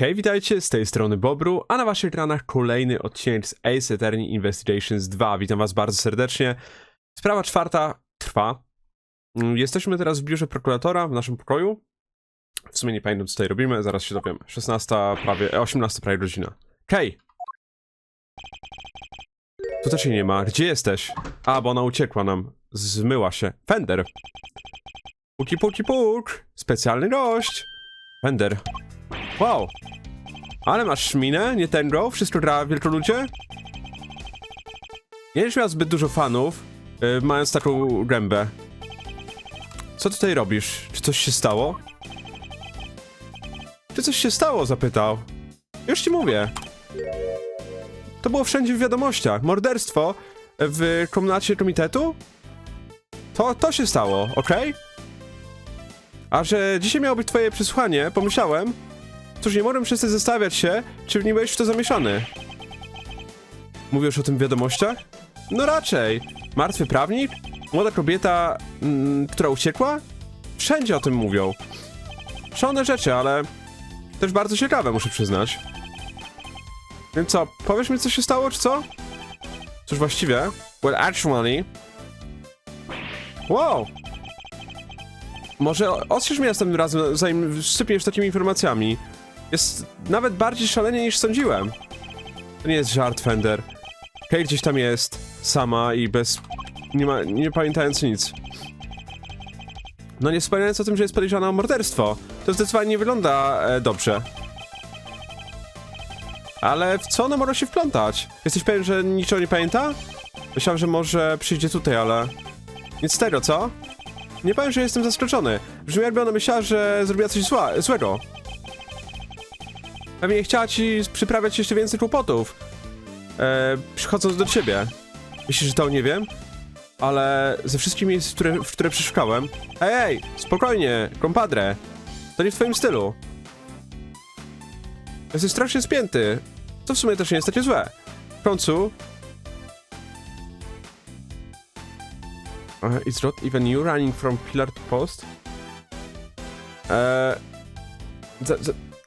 Hej, witajcie, z tej strony Bobru, a na waszych ekranach kolejny odcinek z Ace Attorney Investigations 2. Witam was bardzo serdecznie. Sprawa czwarta trwa. Mm, Jesteśmy teraz w biurze prokuratora, w naszym pokoju. W sumie nie pamiętam, co tutaj robimy, zaraz się dowiem. 16 prawie, e, 18 prawie godzina. Hej! Tu też jej nie ma. Gdzie jesteś? A, bo ona uciekła nam. Zmyła się. Fender! Puki, puki, puk! Specjalny gość! Fender. Wow! Ale masz minę, nie tęgo, wszystko gra wielkoludzie? Nie będziesz miał zbyt dużo fanów, yy, mając taką gębę. Co tutaj robisz? Czy coś się stało? Czy coś się stało? Zapytał. Już ci mówię. To było wszędzie w wiadomościach. Morderstwo w komnacie komitetu? To, to się stało, okej? A że dzisiaj miało być twoje przesłanie, pomyślałem, Cóż, nie mogę przestać zastanawiać się, czy nie byłeś w to zamieszany. Mówisz o tym w wiadomościach? No raczej. Martwy prawnik? Młoda kobieta, mm, która uciekła? Wszędzie o tym mówią. Szalone rzeczy, ale też bardzo ciekawe, muszę przyznać. Więc co, powiesz mi, co się stało, czy co? Cóż, właściwie? Well, actually... Wow! Może ostrzeż mnie następnym razem, zanim sypiesz takimi informacjami. Jest nawet bardziej szalenie niż sądziłem. To nie jest żart, Fender. Kate gdzieś tam jest, sama i bez... nie ma... nie pamiętając nic. No nie wspominając o tym, że jest podejrzana o morderstwo. To zdecydowanie nie wygląda e, dobrze. Ale w co ona może się wplątać? Jesteś pewien, że niczego nie pamięta? Myślałem, że może przyjdzie tutaj, ale... Nic z tego, co? Nie powiem, że jestem zaskoczony. Brzmi jakby ona myślała, że zrobiła coś zła, złego. Pewnie chciała ci przyprawiać jeszcze więcej kłopotów. E, przychodząc do ciebie. Myślisz, że to nie wiem? Ale ze wszystkich miejsc, w które, które przyszukałem... Ej, ej, spokojnie, kompadre. To nie w twoim stylu. Jesteś strasznie spięty. To w sumie też nie jest takie złe. W końcu... Uh, it's not even you running from pillar to post? Eee... Za,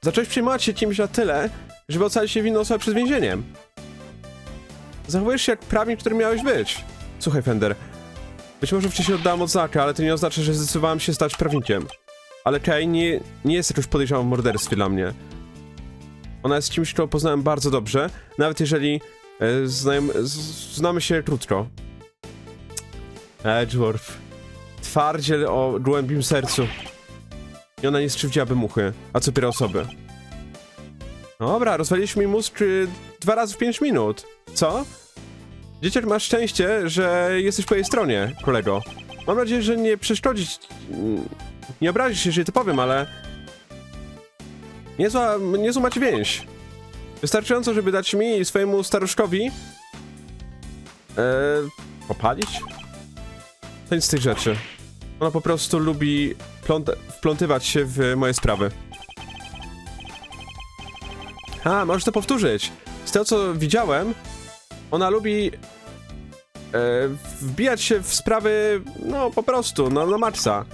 zacząłeś przejmować się kimś na tyle, żeby ocalić się winną osobę przed więzieniem. Zachowujesz się jak prawnik, którym miałeś być. Słuchaj, Fender. Być może wcześniej oddałem odznakę, ale to nie oznacza, że zdecydowałem się stać prawnikiem. Ale Kay nie, nie jest jakoś podejrzaną w morderstwie dla mnie. Ona jest kimś, kogo poznałem bardzo dobrze, nawet jeżeli e, znajem, z, znamy się krótko. Edgeworth. Twardziel o głębim sercu. I ona nie skrzywdziłaby muchy, a co dopiero osoby. Dobra, rozwaliliśmy mózg y, dwa razy w 5 minut. Co? Dzieciak masz szczęście, że jesteś po jej stronie, kolego. Mam nadzieję, że nie przeszkodzić... Nie obrazisz się, jeżeli to powiem, ale... Niezła, niezła macie więź. Wystarczająco, żeby dać mi i swojemu staruszkowi... E, popalić? To nic z tych rzeczy. Ona po prostu lubi wplątywać się w moje sprawy. A, możesz to powtórzyć. Z tego co widziałem, ona lubi e, wbijać się w sprawy, no po prostu, no na maksa.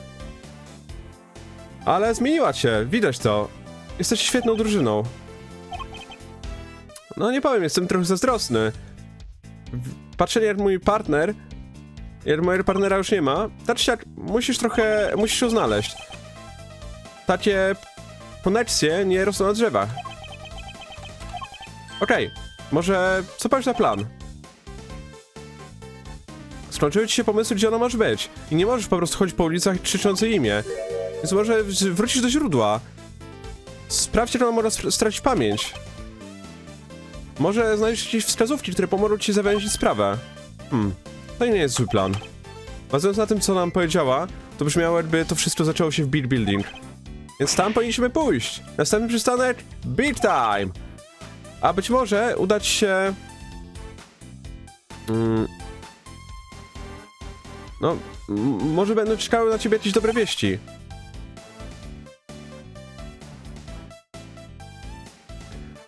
Ale zmieniła cię, widać to. Jesteś świetną drużyną. No nie powiem, jestem trochę zazdrosny. Patrzenie jak mój partner mojego partnera już nie ma, czy siak musisz trochę, musisz ją znaleźć. Takie koneksje nie rosną na drzewach. Okej, może co powiesz na plan? Skończyły ci się pomysły, gdzie ona może być. I nie możesz po prostu chodzić po ulicach krzycząc jej imię. Więc może wrócisz do źródła. Sprawdź, jak ona może str- stracić pamięć. Może znajdziesz jakieś wskazówki, które pomogą ci zawęzić sprawę. Hmm. To nie jest zły plan. Bazując na tym, co nam powiedziała, to brzmiało jakby to wszystko zaczęło się w Beat Building. Więc tam powinniśmy pójść. Następny przystanek Beat Time! A być może udać się... Mm, no, może będą czekały na ciebie jakieś dobre wieści.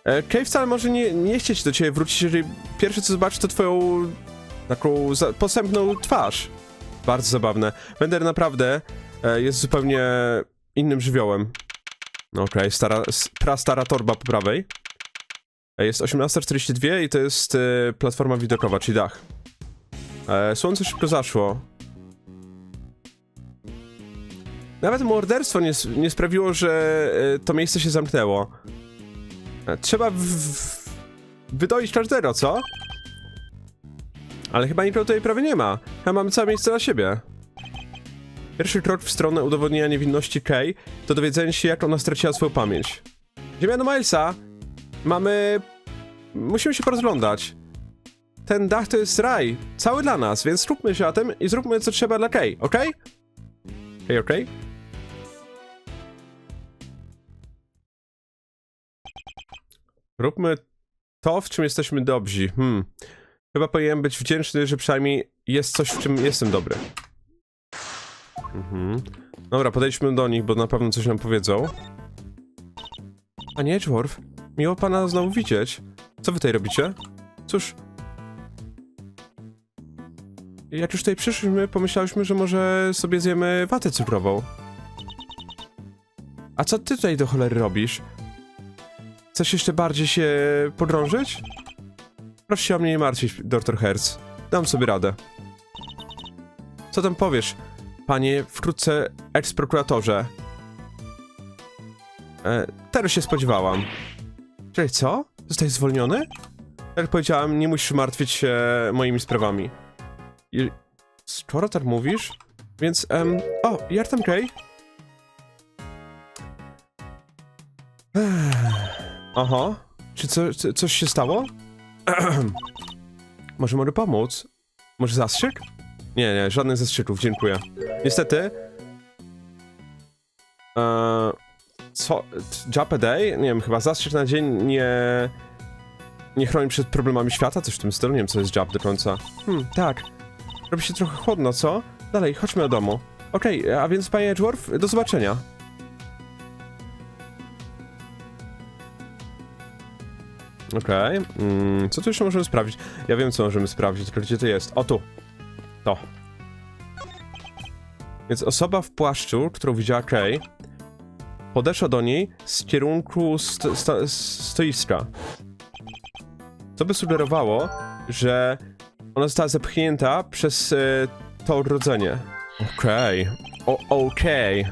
E, wcale może nie, nie chcieć do ciebie wrócić, jeżeli pierwsze co zobaczy to twoją taką posępną twarz. Bardzo zabawne. Bender naprawdę e, jest zupełnie innym żywiołem. Okej, stara, prastara torba po prawej. E, Jest 18.42 i to jest e, platforma widokowa, czyli dach. E, słońce szybko zaszło. Nawet morderstwo nie, nie sprawiło, że e, to miejsce się zamknęło. E, trzeba w, w, wydoić każdego, co? Ale chyba nikogo tutaj prawie nie ma. Chyba mamy całe miejsce dla siebie. Pierwszy krok w stronę udowodnienia niewinności Kay to dowiedzenie się, jak ona straciła swoją pamięć. Ziemia do Milesa. Mamy... Musimy się porozglądać. Ten dach to jest raj. Cały dla nas, więc skupmy się na tym i zróbmy co trzeba dla Kay, okej? Okej, okej? Róbmy to, w czym jesteśmy dobrzy. Hmm. Chyba powinienem być wdzięczny, że przynajmniej jest coś, w czym jestem dobry. Mhm. Dobra, podejdźmy do nich, bo na pewno coś nam powiedzą. Panie Edgeworth, miło pana znowu widzieć. Co wy tutaj robicie? Cóż... Jak już tutaj przyszliśmy, pomyślałyśmy, że może sobie zjemy watę cukrową. A co ty tutaj do cholery robisz? Chcesz jeszcze bardziej się pogrążyć? Proszę się o mnie nie martwić, Dr. Hertz. Dam sobie radę. Co tam powiesz, panie wkrótce eks-prokuratorze? E, teraz się spodziewałam. Czekaj, co? Zostałeś zwolniony? Jak powiedziałem, nie musisz martwić się moimi sprawami. I... Skoro tak mówisz, więc... em, o, Jartam Kay? Aha. Czy co, co, coś się stało? Może mogę pomóc? Może zastrzyk? Nie, nie, żadnych zastrzyków, dziękuję. Niestety... Eee, co? Jump a day? Nie wiem, chyba zastrzyk na dzień nie... Nie chroni przed problemami świata? Coś w tym stylu? Nie wiem, co jest jump do końca. Hmm, tak. Robi się trochę chłodno, co? Dalej, chodźmy do domu. Okej, a więc panie Edgeworth, do zobaczenia. Okej, mm, co tu jeszcze możemy sprawdzić? Ja wiem, co możemy sprawdzić, tylko gdzie to jest? O, tu. To. Więc osoba w płaszczu, którą widziała Kay, podeszła do niej z kierunku sto, sto, stoiska. Co by sugerowało, że ona została zepchnięta przez e, to odrodzenie. Okej. O, okej.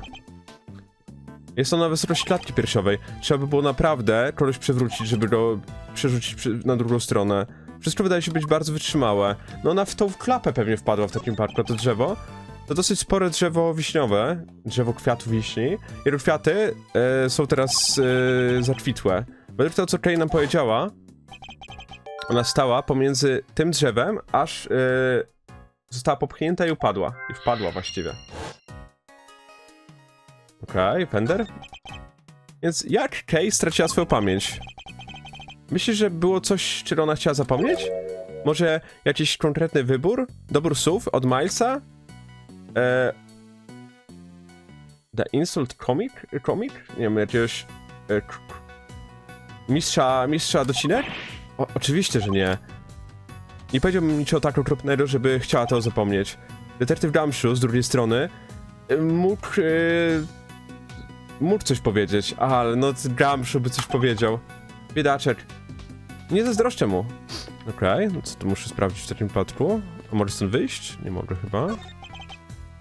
Jest ona na wysokości klatki piersiowej. Trzeba by było naprawdę kogoś przewrócić, żeby go przerzucić na drugą stronę. Wszystko wydaje się być bardzo wytrzymałe. No ona w tą klapę pewnie wpadła w takim parku, to drzewo. To dosyć spore drzewo wiśniowe, drzewo kwiatów wiśni. Jego kwiaty e, są teraz e, zakwitłe. Według tego, co Kay nam powiedziała, ona stała pomiędzy tym drzewem, aż e, została popchnięta i upadła. I wpadła właściwie. Okej, Fender. Więc jak Kay straciła swoją pamięć? Myślisz, że było coś, czego ona chciała zapomnieć? Może jakiś konkretny wybór? Dobór słów od Milesa? E... The Insult Comic? Comic? Nie wiem, jakiegoś... E, mistrza, mistrza docinek? O, oczywiście, że nie. Nie powiedziałbym niczego tak okropnego, żeby chciała to zapomnieć. Detektyw Gumshoe z drugiej strony e, mógł... E, mógł coś powiedzieć, ale no Gumshoe by coś powiedział. Biedaczek. Nie zazdroszczę mu. Okej, no co tu muszę sprawdzić w takim wypadku? A może stąd wyjść? Nie mogę chyba.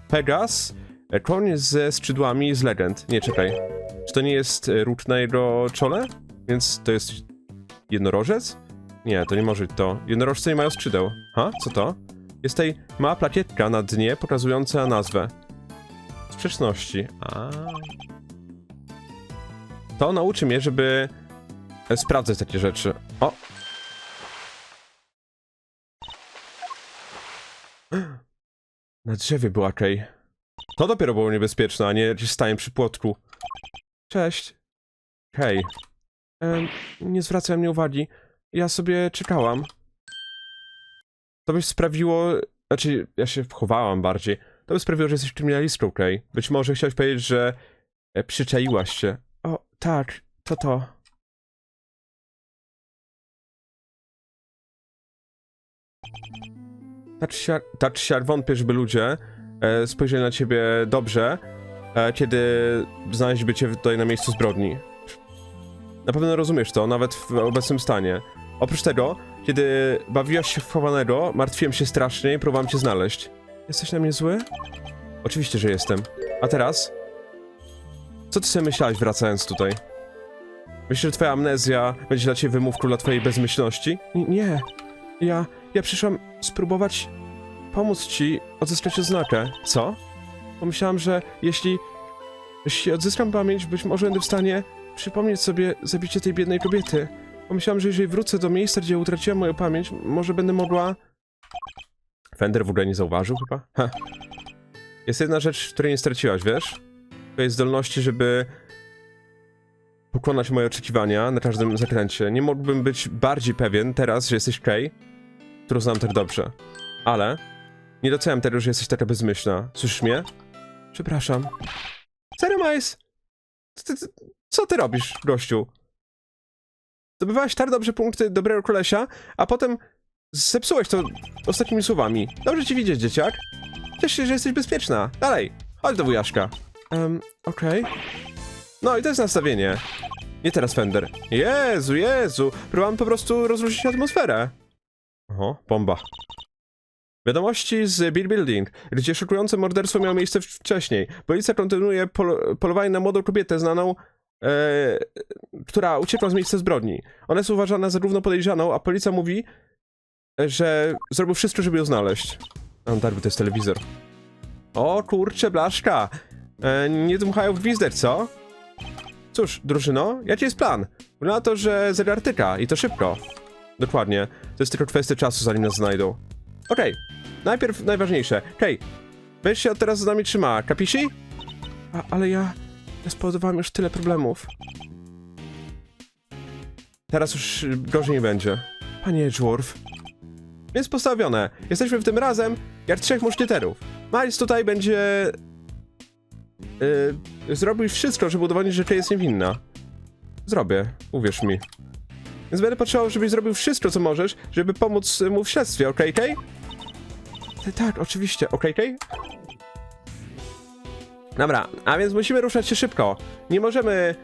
Pegas. e, Koń ze skrzydłami z legend. Nie, czekaj. Czy to nie jest e, róg na jego czole? Więc to jest jednorożec? Nie, to nie może być to. Jednorożce nie mają skrzydeł. Ha? Co to? Jest tutaj mała plakietka na dnie pokazująca nazwę. Sprzeczności. A. To nauczy mnie, żeby e, sprawdzać takie rzeczy. O! Na drzewie była Kay. To dopiero było niebezpieczne, a nie jakieś stanie przy płotku. Cześć. Hej. Nie zwracaj mnie uwagi. Ja sobie czekałam. To by sprawiło... Znaczy, ja się wchowałam bardziej. To by sprawiło, że jesteś kryminalistką, Kay. Być może chciałeś powiedzieć, że e, przyczaiłaś się. O, tak, to to. Tak siak wątpię, żeby ludzie e, spojrzeli na ciebie dobrze, e, kiedy znaleźliby cię tutaj na miejscu zbrodni. Na pewno rozumiesz to, nawet w obecnym stanie. Oprócz tego, kiedy bawiłaś się w chowanego, martwiłem się strasznie i próbowałem cię znaleźć. Jesteś na mnie zły? Oczywiście, że jestem. A teraz? Co ty sobie myślałeś wracając tutaj? Myślisz, że twoja amnezja będzie dla ciebie wymówką dla twojej bezmyślności? N- nie. Ja... ja przyszłam spróbować pomóc ci odzyskać odznakę. Co? Pomyślałam, że jeśli... jeśli odzyskam pamięć, być może będę w stanie przypomnieć sobie zabicie tej biednej kobiety. Pomyślałam, że jeżeli wrócę do miejsca, gdzie utraciłam moją pamięć, może będę mogła... Fender w ogóle nie zauważył chyba? Ha. Jest jedna rzecz, której nie straciłaś, wiesz? Twojej zdolności, żeby pokonać moje oczekiwania na każdym zakręcie. Nie mógłbym być bardziej pewien teraz, że jesteś Kay, którą znam tak dobrze. Ale nie doceniam tego, że jesteś taka bezmyślna. Słyszysz mnie? Przepraszam. Serio? Ty, ty, co ty robisz, gościu? Zdobywałeś tak dobrze punkty dobrego kolesia, a potem zepsułeś to ostatnimi słowami. Dobrze ci widzieć, dzieciak. Cieszę się, że jesteś bezpieczna. Dalej, chodź do wujaszka. Um, okej. No i to jest nastawienie. Nie teraz Fender. Jezu, Jezu. Próbowałem po prostu rozruszyć atmosferę. Oho, bomba. Wiadomości z Bill Building, gdzie szokujące morderstwo miało miejsce wcześniej. Policja kontynuuje pol polowanie na młodą kobietę znaną, e, która uciekła z miejsca zbrodni. Ona jest uważana za równo podejrzaną, a policja mówi, że zrobił wszystko, żeby ją znaleźć. A bo to jest telewizor. O kurcze, blaszka. E, nie dmuchają w gwizdek, co? Cóż, drużyno, jaki jest plan? Wygląda na to, że zegartyka i to szybko. Dokładnie. To jest tylko kwestia czasu, zanim nas znajdą. Okej, najpierw najważniejsze. Hej, będziesz się od teraz z nami trzymała, kapisi? A, ale ja... ja spowodowałem już tyle problemów. Teraz już y, gorzej nie będzie. Panie Edgeworth. Więc postawione. Jesteśmy w tym razem jak trzech muszkieterów. Miles tutaj będzie... Yy, zrobił wszystko, żeby udowodnić, że Kay jest niewinna. Zrobię, uwierz mi. Więc będę potrzebował, żebyś zrobił wszystko, co możesz, żeby pomóc mu w śledztwie, okej, Kay? Tak, oczywiście, okej, Kay? Dobra, a więc musimy ruszać się szybko. Nie możemy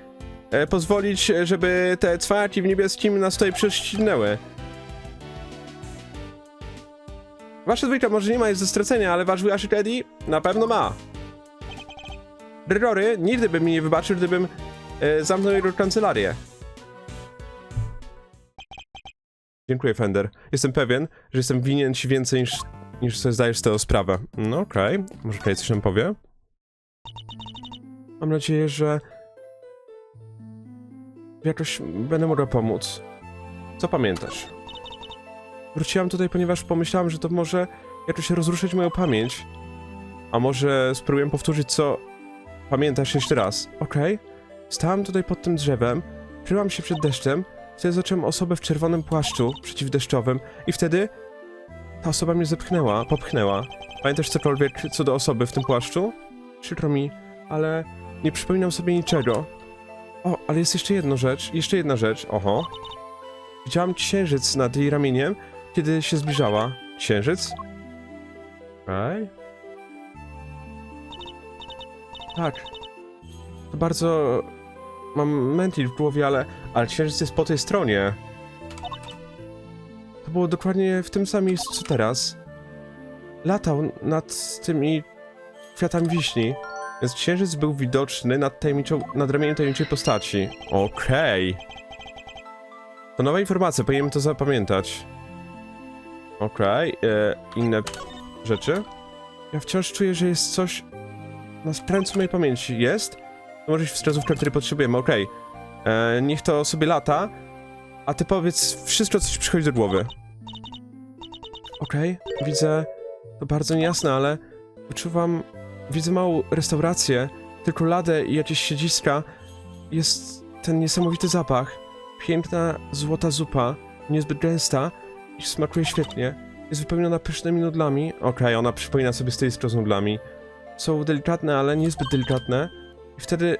e, pozwolić, żeby te cwaniaki w niebieskim nas tutaj prześcinęły. Wasze dwójka może nie ma nic do stracenia, ale wasz wujaszek Eddie na pewno ma. Ryrory nigdy by mi nie wybaczył, gdybym e, zamknął jego kancelarię. Dziękuję, Fender. Jestem pewien, że jestem winien ci więcej niż, niż sobie zdajesz z tego sprawę. No okej, może Kay coś nam powie? Mam nadzieję, że jakoś będę mogła pomóc. Co pamiętasz? Wróciłam tutaj, ponieważ pomyślałam, że to może jakoś rozruszyć moją pamięć. A może spróbuję powtórzyć, co pamiętasz jeszcze raz. Okej. Stałam tutaj pod tym drzewem, kryłam się przed deszczem, wtedy zobaczyłem osobę w czerwonym płaszczu przeciwdeszczowym i wtedy ta osoba mnie zepchnęła, popchnęła. Pamiętasz cokolwiek co do osoby w tym płaszczu? Przykro mi, ale nie przypominam sobie niczego. O, ale jest jeszcze jedna rzecz, jeszcze jedna rzecz, oho. Widziałam księżyc nad jej ramieniem, kiedy się zbliżała. Księżyc? Okej. Tak. To bardzo... Mam mentil w głowie, ale... Ale księżyc jest po tej stronie. To było dokładnie w tym samym miejscu, co teraz. Latał nad tymi kwiatami wiśni, więc księżyc był widoczny nad, nad ramieniem tajemniczej postaci. Okej. To nowa informacja, powinienem to zapamiętać. Okej, e, inne rzeczy. Ja wciąż czuję, że jest coś na skręcu mojej pamięci. Jest? To może być wskazówka, której potrzebujemy, okej. E, Niech to sobie lata, a ty powiedz wszystko, co ci przychodzi do głowy. Okej, widzę... To bardzo niejasne, ale wyczuwam... Widzę małą restaurację, tylko ladę i jakieś siedziska. Jest ten niesamowity zapach. Piękna, złota zupa, niezbyt gęsta i smakuje świetnie. Jest wypełniona pysznymi nudlami. Okej, ona przypomina sobie stoisko z nudlami. Są delikatne, ale niezbyt delikatne. I wtedy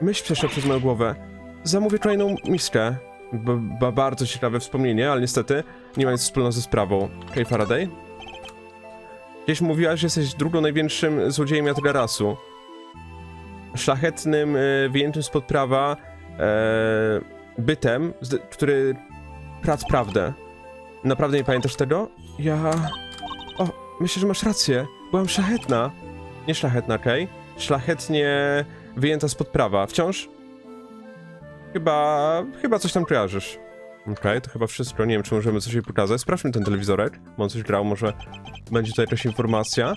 myśl przeszła przez moją głowę. Zamówię kolejną miskę. B ba bardzo ciekawe wspomnienie, ale niestety nie ma nic wspólnego ze sprawą. Okej, Faraday? Kiedyś mówiłaś, że jesteś drugą największym złodziejem Jadgarasu. szlachetnym, e, wyjętym spod prawa e, bytem, który prac prawdę. Naprawdę nie pamiętasz tego? Ja... O, myślę, że masz rację. Byłam szlachetna. Nie szlachetna, okej? Szlachetnie wyjęta spod prawa. Wciąż? Chyba... chyba coś tam kojarzysz. Okej, to chyba wszystko. Nie wiem, czy możemy coś jej pokazać. Sprawdźmy ten telewizorek, bo on coś grał, może będzie tutaj jakaś informacja.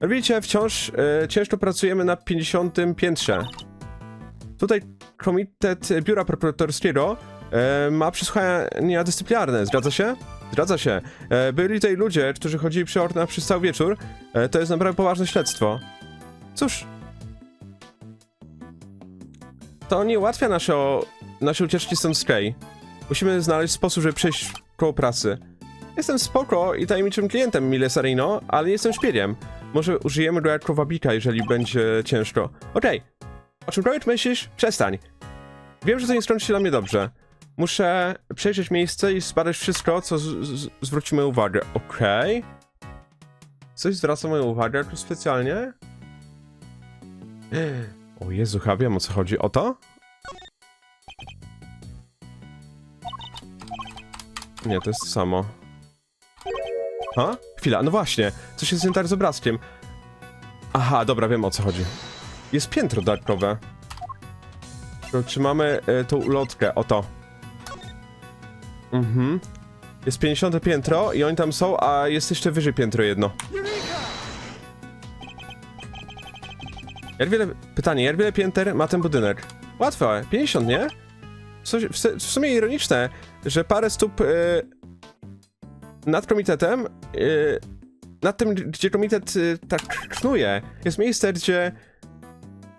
Ale Widzicie, wciąż e, ciężko pracujemy na 50 piętrze. Tutaj Komitet Biura Prokuratorskiego e, ma przesłuchania dyscyplinarne, zgadza się? Zgadza się. E, byli tutaj ludzie, którzy chodzili przy oknach przez cały wieczór. E, to jest naprawdę poważne śledztwo. Cóż. To nie ułatwia nasze, nasze ucieczki stąd z Kay. Musimy znaleźć sposób, żeby przejść koło pracy. Jestem spoko i tajemniczym klientem Mile Sarino, ale jestem szpiegiem. Może użyjemy go jako wabika, jeżeli będzie ciężko. Okej. O czymkolwiek myślisz? Przestań. Wiem, że to nie skończy się dla mnie dobrze. Muszę przejrzeć miejsce i zbadać wszystko, co zwróci moją uwagę. Okej. Coś zwraca moją uwagę tu specjalnie? O Jezu, chyba wiem o co chodzi. O to? Nie, to jest to samo. Ha? Chwila, no właśnie. Co się z tak z obrazkiem? Aha, dobra, wiem o co chodzi. Jest piętro dodatkowe. To Czy mamy y, tą ulotkę? Oto. Mhm. Jest 50 piętro i oni tam są, a jest jeszcze wyżej piętro jedno. Jak wiele... Pytanie, jak wiele pięter ma ten budynek? Łatwe, 50, nie? Coś, w, w sumie ironiczne, że parę stóp y, nad komitetem, y, nad tym, gdzie komitet y, tak knuje, jest miejsce, gdzie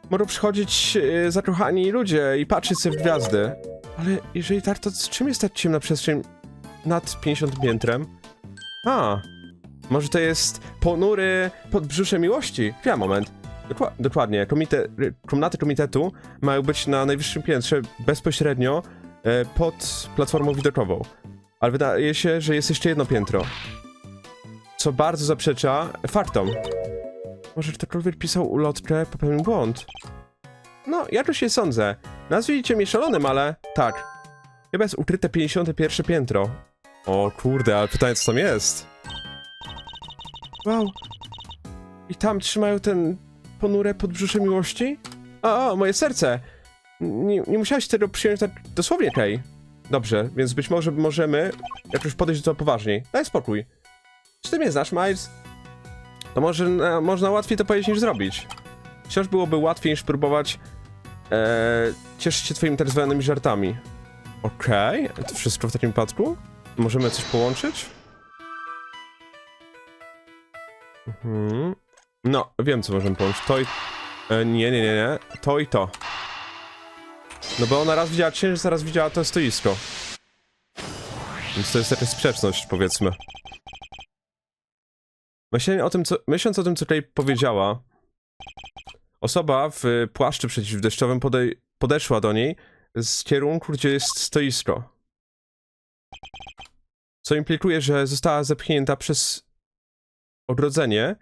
mogą przychodzić y, zakochani ludzie i patrzeć sobie w gwiazdy. Ale jeżeli tak, to z czym jest ta ciemna przestrzeń nad 50 piętrem? A, może to jest ponury podbrzusze miłości? Chwila, moment. Dokła dokładnie, komite komnaty komitetu mają być na najwyższym piętrze bezpośrednio e, pod platformą widokową. Ale wydaje się, że jest jeszcze jedno piętro. Co bardzo zaprzecza faktom. Może ktokolwiek pisał ulotkę, popełnił błąd. No, jakoś nie sądzę. Nazwijcie mnie szalonym, ale tak. Chyba jest ukryte 51 piętro. O kurde, ale pytanie co tam jest? Wow. I tam trzymają ten ponure podbrzusze miłości? O, o, moje serce! Nie, nie musiałeś tego przyjąć tak dosłownie, Kay. Dobrze, więc być może możemy jakoś podejść do tego poważniej. Daj spokój. Czy ty mnie znasz, Miles? To może na, można łatwiej to powiedzieć niż zrobić. Wciąż byłoby łatwiej niż próbować e, cieszyć się twoimi tak zwanymi żartami. Okej, to wszystko w takim wypadku? Możemy coś połączyć? Mhm. No, wiem co możemy połączyć. To i... E, nie, nie, nie, nie. To i to. No bo ona raz widziała księżyc, a raz widziała to stoisko. Więc to jest jakaś sprzeczność, powiedzmy. Myślę o tym, co, myśląc o tym, co tutaj powiedziała, osoba w płaszczu przeciwdeszczowym podej podeszła do niej z kierunku, gdzie jest stoisko. Co implikuje, że została zepchnięta przez ogrodzenie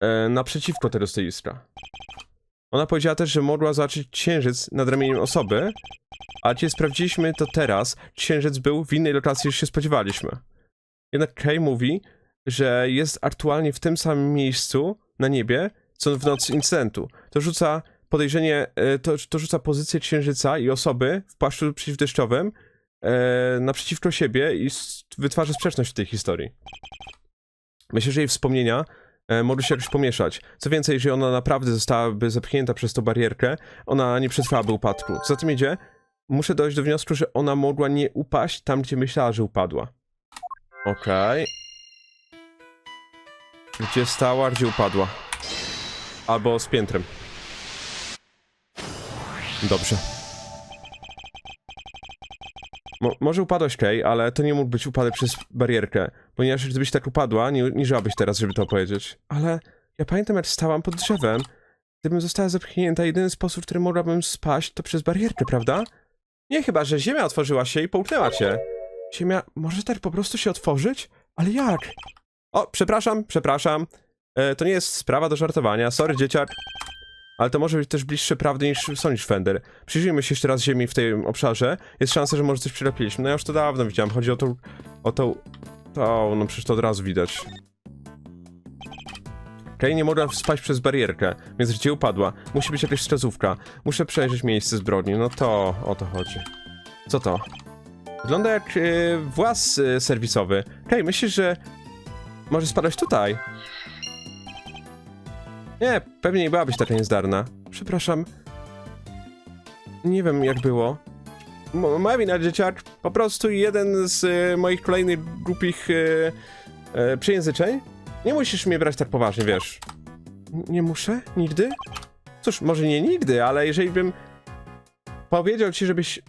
e, naprzeciwko tego stoiska. Ona powiedziała też, że mogła zobaczyć księżyc nad ramieniem osoby, ale kiedy sprawdziliśmy to teraz, księżyc był w innej lokacji niż się spodziewaliśmy. Jednak Kay mówi, że jest aktualnie w tym samym miejscu na niebie, co w nocy incydentu. To rzuca podejrzenie, e, to, to rzuca pozycję księżyca i osoby w płaszczu przeciwdeszczowym e, naprzeciwko siebie i wytwarza sprzeczność w tej historii. Myślę, że jej wspomnienia e, mogły się jakoś pomieszać. Co więcej, jeżeli ona naprawdę zostałaby zepchnięta przez tą barierkę, ona nie przetrwałaby upadku. Co za tym idzie, muszę dojść do wniosku, że ona mogła nie upaść tam, gdzie myślała, że upadła. Okej. Gdzie stała, gdzie upadła. Albo z piętrem. Dobrze. Mo może upadłaś, Kay, ale to nie mógł być upadek przez barierkę, ponieważ gdybyś tak upadła, nie, nie żyłabyś teraz, żeby to powiedzieć. Ale ja pamiętam, jak stałam pod drzewem. Gdybym została zepchnięta, jedyny sposób, w którym mogłabym spaść, to przez barierkę, prawda? Nie, chyba, że ziemia otworzyła się i połknęła cię. Ziemia może tak po prostu się otworzyć? Ale jak? O, przepraszam, przepraszam. E, to nie jest sprawa do żartowania. Sorry, dzieciak. Ale to może być też bliższe prawdy niż sądzisz, Fender. Przyjrzyjmy się jeszcze raz ziemi w tym obszarze. Jest szansa, że może coś przelepiliśmy. No ja już to dawno widziałem. Chodzi o tą... o tą... to... no przecież to od razu widać. Okej, nie mogła spaść przez barierkę, więc gdzie upadła? Musi być jakaś wskazówka. Muszę przejrzeć miejsce zbrodni. No to o to chodzi. Co to? Wygląda jak yy, właz yy, serwisowy. Okej, myślisz, że może spadać tutaj? Nie, pewnie nie byłabyś taka niezdarna. Przepraszam. Nie wiem, jak było. M moja dzieciak. Po prostu jeden z y, moich kolejnych głupich y, y, przejęzyczeń. Nie musisz mnie brać tak poważnie, wiesz. N- nie muszę? Nigdy? Cóż, może nie nigdy, ale jeżeli bym powiedział ci, żebyś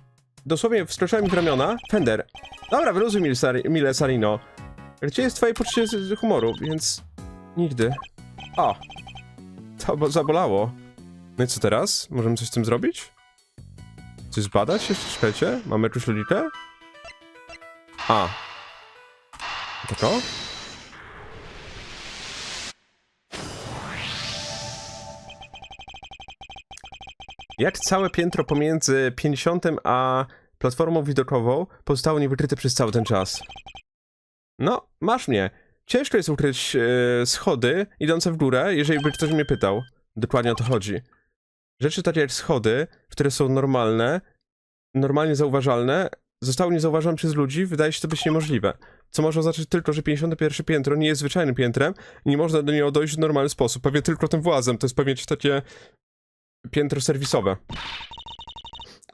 dosłownie wskoczyła mi w ramiona... Fender. Dobra, wyluzuj, Mil Sari- Mile Sarino. Gdzie jest twoje poczucie humoru, więc... Nigdy. O! To bo zabolało. No i co teraz? Możemy coś z tym zrobić? Coś zbadać jeszcze? Czekajcie. Mamy jakąś logikę? A. Tako? Jak całe piętro pomiędzy 50 a platformą widokową pozostało niewykryte przez cały ten czas? No, masz mnie. Ciężko jest ukryć e, schody idące w górę, jeżeli by ktoś mnie pytał. Dokładnie o to chodzi. Rzeczy takie jak schody, które są normalne, normalnie zauważalne, zostały niezauważone przez ludzi, wydaje się to być niemożliwe. Co może oznaczać tylko, że 51 piętro nie jest zwyczajnym piętrem i nie można do niego dojść w normalny sposób. Pewnie tylko tym włazem. To jest pewnie takie piętro serwisowe.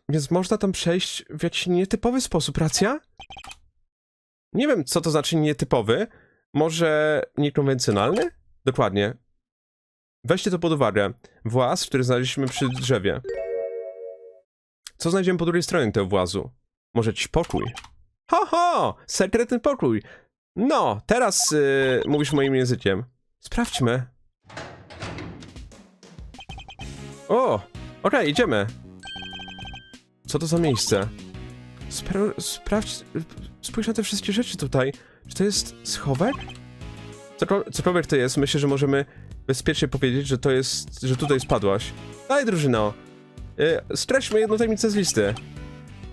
Więc można tam przejść w jakiś nietypowy sposób, racja? Nie wiem, co to znaczy nietypowy. Może niekonwencjonalny? Dokładnie. Weźcie to pod uwagę. Właz, który znaleźliśmy przy drzewie. Co znajdziemy po drugiej stronie tego włazu? Może jakiś pokój? Ho, ho! Sekretny pokój! No, teraz yy, mówisz moim językiem. Sprawdźmy. O! Okej, idziemy. Co to za miejsce? Spra sprawdź... Spójrz na te wszystkie rzeczy tutaj. Czy to jest schowek? Cokol- Cokolwiek to jest, myślę, że możemy bezpiecznie powiedzieć, że to jest... że tutaj spadłaś. Daj, drużyno! Yy, streśćmy jedną tajemnicę z listy.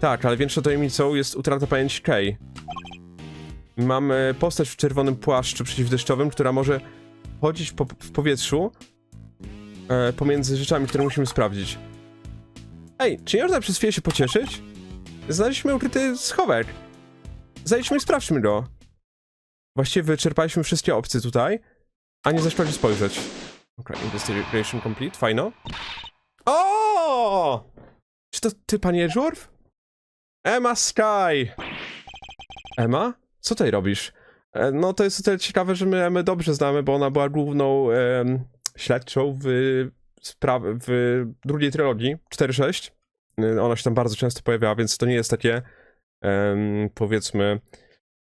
Tak, ale większą tajemnicą jest utrata pamięci Kay. Mamy postać w czerwonym płaszczu przeciwdeszczowym, która może chodzić po, w powietrzu e, pomiędzy rzeczami, które musimy sprawdzić. Ej, czy nie można przez chwilę się pocieszyć? Znaleźliśmy ukryty schowek. Zajdźmy i sprawdźmy go. Właściwie wyczerpaliśmy wszystkie opcje tutaj, a nie zaszkodzi spojrzeć. Okay, investigation complete, fajno. O! Czy to ty, panie Żurw? Emma Sky! Emma? Co tutaj robisz? E, No to jest o tyle ciekawe, że my Emmę dobrze znamy, bo ona była główną em, śledczą w, w drugiej trylogii 4-6. Y, Ona się tam bardzo często pojawiała, więc to nie jest takie em, powiedzmy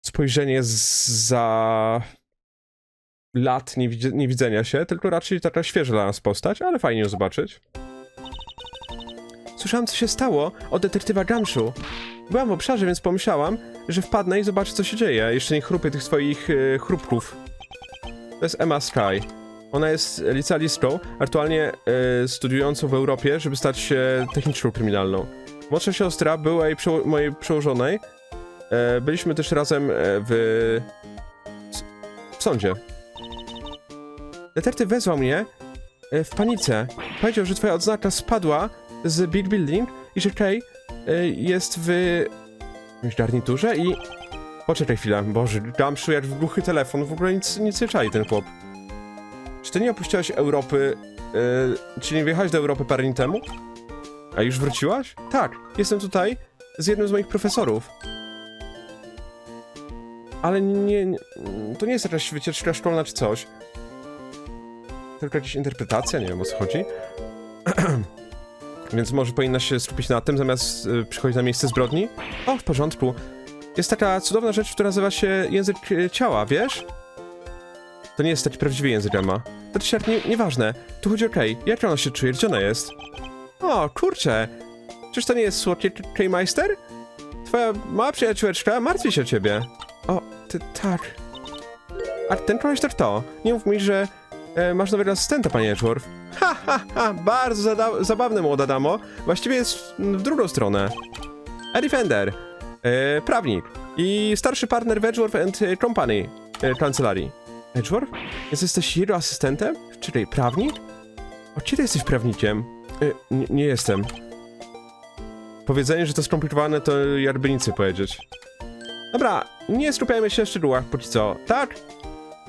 spojrzenie za lat niewidz- niewidzenia się, tylko raczej taka świeża dla nas postać, ale fajnie ją zobaczyć. Słyszałam, co się stało od detektywa Gamszu. Byłam w obszarze, więc pomyślałam, że wpadnę i zobaczę, co się dzieje. Jeszcze nie chrupię tych swoich e, chrupków. To jest Emma Sky. Ona jest licealistką, aktualnie e, studiującą w Europie, żeby stać się techniczką kryminalną. Młodsza siostra była jej przeło- mojej przełożonej. E, byliśmy też razem e, w... w sądzie. Detektyw wezwał mnie e, w panice. Powiedział, że twoja odznaka spadła z Big Building i że Kay jest w jakimś garniturze i... Poczekaj chwilę, Boże, Gamszu jak w głuchy telefon, w ogóle nic, nic nie czai ten chłop. Czy ty nie opuściłaś Europy, e, czy nie wjechałeś do Europy parę dni temu? A już wróciłaś? Tak, jestem tutaj z jednym z moich profesorów. Ale nie, nie to nie jest jakaś wycieczka szkolna czy coś. Tylko jakaś interpretacja, nie wiem o co chodzi. Więc może powinnaś się skupić na tym, zamiast y, przychodzić na miejsce zbrodni? O, w porządku. Jest taka cudowna rzecz, która nazywa się język y, ciała, wiesz? To nie jest taki prawdziwy język, Emma. To też nie, nieważne. Tu chodzi o Kay. Jak ona się czuje? Gdzie ona jest? O, kurczę. Czyż to nie jest słodkie K- Kaymeister? Twoja mała przyjaciółeczka martwi się o ciebie. Tak. A ten Kaymeister to. Nie mów mi, że e, masz nowego asystenta, panie Edgeworth. Ha, ha, ha, bardzo zabawne, młoda damo. Właściwie jest w drugą stronę. A Defender, e, prawnik i starszy partner w Edgeworth and Company, e, kancelarii. Edgeworth? Jesteś jego asystentem? Czyli prawnik? O, kiedy jesteś prawnikiem? E, nie, nie jestem. Powiedzenie, że to skomplikowane, to jakby nic nie powiedzieć. Dobra, nie skupiajmy się na szczegółach póki co, tak?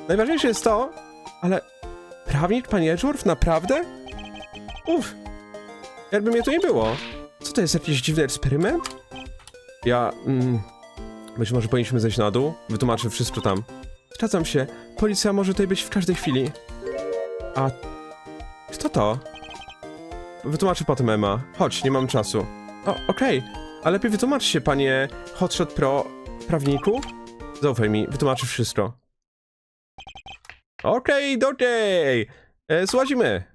Najważniejsze jest to, ale... Prawnik, panie Edgeworth? Naprawdę? Uff. Jakby mnie tu nie było. Co to jest, jakiś dziwny eksperyment? Ja... Mm, być może powinniśmy zejść na dół? Wytłumaczę wszystko tam. Zgadzam się. Policja może tutaj być w każdej chwili. A... Kto to? Wytłumaczę potem, Emma. Chodź, nie mam czasu. O, okej. Ale lepiej wytłumacz się, panie Hotshot Pro prawniku. Zaufaj mi, wytłumaczysz wszystko. Okej, okej. E, Słuchajmy.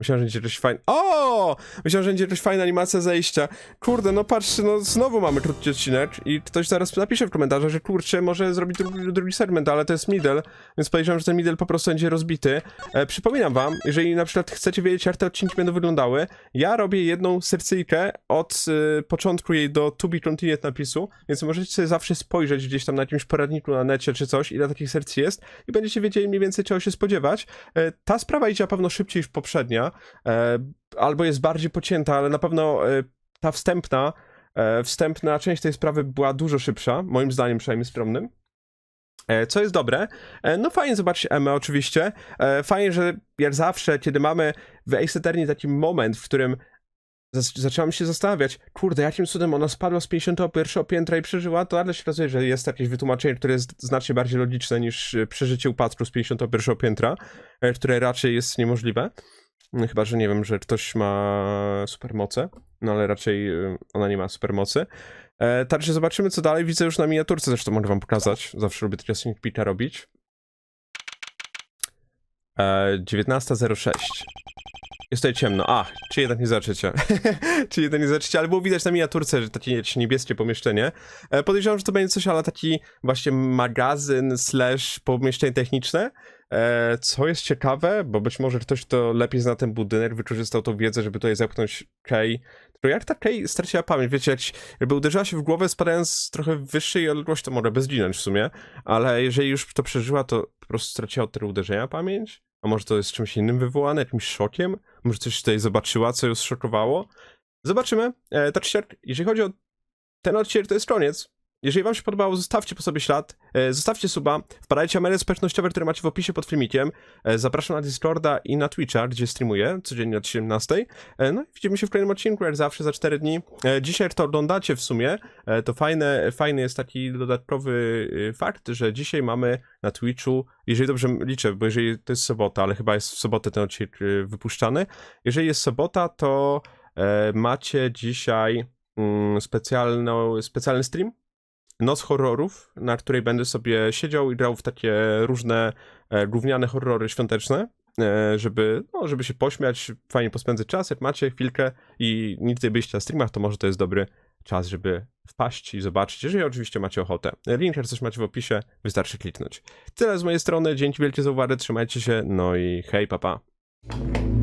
Myślałem, że będzie jakaś fajna... O! Myślałem, że będzie jakaś fajna animacja zejścia. Kurde, no patrzcie, no znowu mamy krótki odcinek i ktoś zaraz napisze w komentarzach, że kurczę, może zrobić drugi, drugi segment, ale to jest middle, więc podejrzewam, że ten middle po prostu będzie rozbity. E, przypominam wam, jeżeli na przykład chcecie wiedzieć, jak te odcinki będą wyglądały, ja robię jedną sercyjkę od y, początku jej do to be continued napisu, więc możecie sobie zawsze spojrzeć gdzieś tam na jakimś poradniku na necie czy coś, ile takich sercji jest i będziecie wiedzieli mniej więcej czego się spodziewać. E, ta sprawa idzie na pewno szybciej niż poprzednia, e, albo jest bardziej pocięta, ale na pewno e, ta wstępna, e, wstępna część tej sprawy była dużo szybsza, moim zdaniem przynajmniej skromnym. Co jest dobre. No fajnie zobaczyć Emmę oczywiście. Fajnie, że jak zawsze, kiedy mamy w Ace Attorney taki moment, w którym zac- zaczęłam się zastanawiać, kurde, jakim cudem ona spadła z 51 piętra i przeżyła, to nagle się okazuje, że jest jakieś wytłumaczenie, które jest znacznie bardziej logiczne niż przeżycie upadku z 51 piętra, które raczej jest niemożliwe. No, Chyba, że nie wiem, że ktoś ma supermoce, no ale raczej e, ona nie ma supermocy. E, także zobaczymy, co dalej. Widzę już na miniaturce, zresztą mogę wam pokazać. Zawsze lubię takie sneak peeka robić. E, 19.06. Jest tutaj ciemno. A, czy jednak nie zaczniecie? czy jednak nie zaczniecie, ale było widać na miniaturce, że takie niebieskie pomieszczenie. E, podejrzewam, że to będzie coś, ale taki właśnie magazyn slash pomieszczenie techniczne. E, co jest ciekawe, bo być może ktoś, kto lepiej zna ten budynek, wykorzystał tą wiedzę, żeby tutaj zepchnąć Kay. Tylko jak ta Kay straciła pamięć? Wiecie, jak, jakby uderzyła się w głowę spadając trochę wyższej odległości, to może bez zginąć w sumie, ale jeżeli już to przeżyła, to po prostu straciła od tego uderzenia pamięć? A może to jest czymś innym wywołane, jakimś szokiem? Może coś tutaj zobaczyła, co ją zszokowało? Zobaczymy. E, tak jeżeli chodzi o ten odcinek, to jest koniec. Jeżeli wam się podobało, zostawcie po sobie ślad, e, zostawcie suba, wpadajcie na media społecznościowe, które macie w opisie pod filmikiem. E, zapraszam na Discorda i na Twitcha, gdzie streamuję codziennie od 17. E, no i widzimy się w kolejnym odcinku, jak zawsze za 4 dni. Dzisiaj to oglądacie w sumie, to fajne, fajny jest taki dodatkowy fakt, że dzisiaj mamy na Twitchu, jeżeli dobrze liczę, bo jeżeli to jest sobota, ale chyba jest w sobotę ten odcinek wypuszczany, jeżeli jest sobota, to macie dzisiaj mm, specjalną, specjalny stream, Noc horrorów, na której będę sobie siedział i grał w takie różne e, gówniane horrory świąteczne, e, żeby, no, żeby się pośmiać, fajnie pospędzać czas. Jak macie chwilkę i nigdy byliście na streamach, to może to jest dobry czas, żeby wpaść i zobaczyć, jeżeli oczywiście macie ochotę. Link jak coś macie w opisie, wystarczy kliknąć. Tyle z mojej strony, dzięki wielkie za uwagę, trzymajcie się, no i hej, papa. Pa.